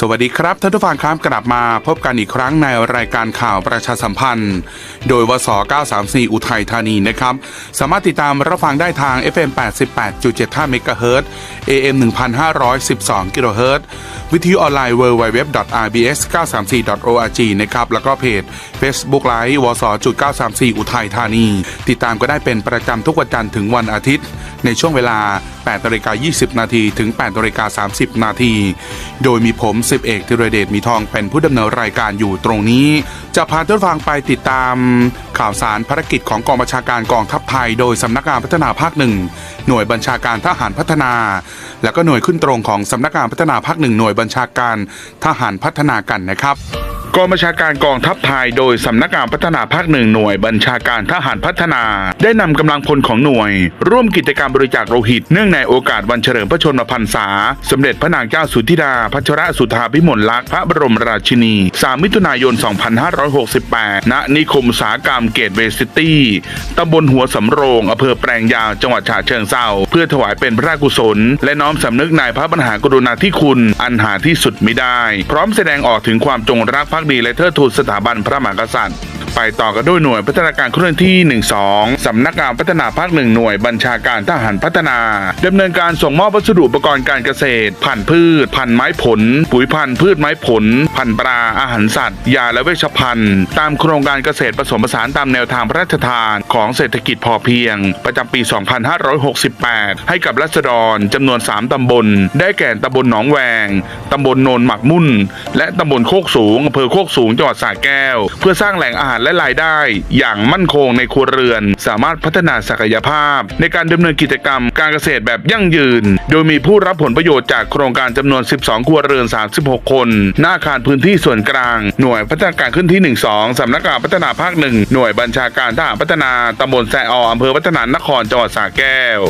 สวัสดีครับท่านผู้ฟังครับกลับมาพบกันอีกครั้งในรายการข่าวประชาสัมพันธ์ โดยวส 934 อุทัยธานีนะครับ สามารถติดตามรับฟังได้ทาง FM 88.75เมกะเฮิรต AM 1512กิโลเฮิรตวิทยุออนไลน์ www.rbs934.org นะครับแล้วก็เพจ Facebook Live วส 934 อุทัยธานี ติดตามก็ได้เป็นประจำทุกวันจันทร์ถึงวันอาทิตย์ ในช่วงเวลา8นาฬิกา20 นาทีถึง8นาฬิกา30 นาทีโดยมีผมสิบเอกธีรเดชมีทองเป็นผู้ดำเนินรายการอยู่ตรงนี้ จะพาท่านฟังไปติดตาม ข่าวสารภารกิจของกองบัญชาการกองทัพไทย โดยสำนักงานพัฒนาภาคหนึ่งหน่วยบัญชาการทหารพัฒนา แล้วก็หน่วยขึ้นตรงของสำนักงานพัฒนาภาคหนึ่งหน่วยบัญชาการทหารพัฒนากันนะครับ กองบัญชาการกองทัพไทยโดยสำนักงานพัฒนาภาคหนึ่งหน่วยบัญชาการทหารพัฒนา ได้นำกำลังพลของหน่วย ร่วมกิจกรรมบริจาคโลหิต เนื่องในโอกาสวันเฉลิมพระชนมพรรษา สมเด็จพระนางเจ้าสุธิดาพัชรสุธาพิมลลักษณ์พระบรมราชินี 3 มิถุนายน 2568 ณ นิคมสาหกรรมเกตเวย์ซิตี้ตำบลหัวสำโรงอำเภอแปลงยาวจังหวัดฉะเชิงเทราเพื่อถวายเป็นพระราชกุศล และน้อมสำนึกในพระมหากรุณาธิคุณ อันหาที่สุดมิได้ พร้อมแสดงออกถึงความจงรักภักดีและเทิดทูนสถาบันพระมหากษัตริย์ ไปต่อกันด้วยหน่วยพัฒนาการเคลื่อนที่ 12 สำนักงานพัฒนาภาคหนึ่งหน่วยบัญชาการทหารพัฒนาดำเนินการส่งมอบวัสดุอุปกรณ์การเกษตรพันธุ์พืช พันธุ์ไม้ผล ปุ๋ยพันธุ์พืชไม้ผล พันธุ์ปลาอาหารสัตว์ ยาและเวชภัณฑ์ ตามโครงการเกษตรผสมผสานตามแนวทางพระราชทานของเศรษฐกิจพอเพียง ประจำปี 2568 ให้กับรัษฎรจำนวน 3 ตำบล ได้แก่ตำบลหนองแวงตำบลโนนหมักมุ่น และตำบลโคกสูงอำเภอโคกสูงจังหวัดสระแก้ว เพื่อสร้างแหล่งอาหารและรายได้ อย่างมั่นคงในครัวเรือน สามารถพัฒนาศักยภาพ ในการดำเนินกิจกรรมการเกษตรแบบยั่งยืน โดยมีผู้รับผลประโยชน์จากโครงการจำนวน 12 ครัวเรือน 36 คน หน้าอาคารพื้นที่ส่วนกลาง หน่วยพัฒนาการขึ้นที่ 12สำนักงานพัฒนาภาคหนึ่งหน่วยบัญชาการทหารพัฒนาตำบลแซออำเภอพัฒนานครจังหวัดสระแก้ว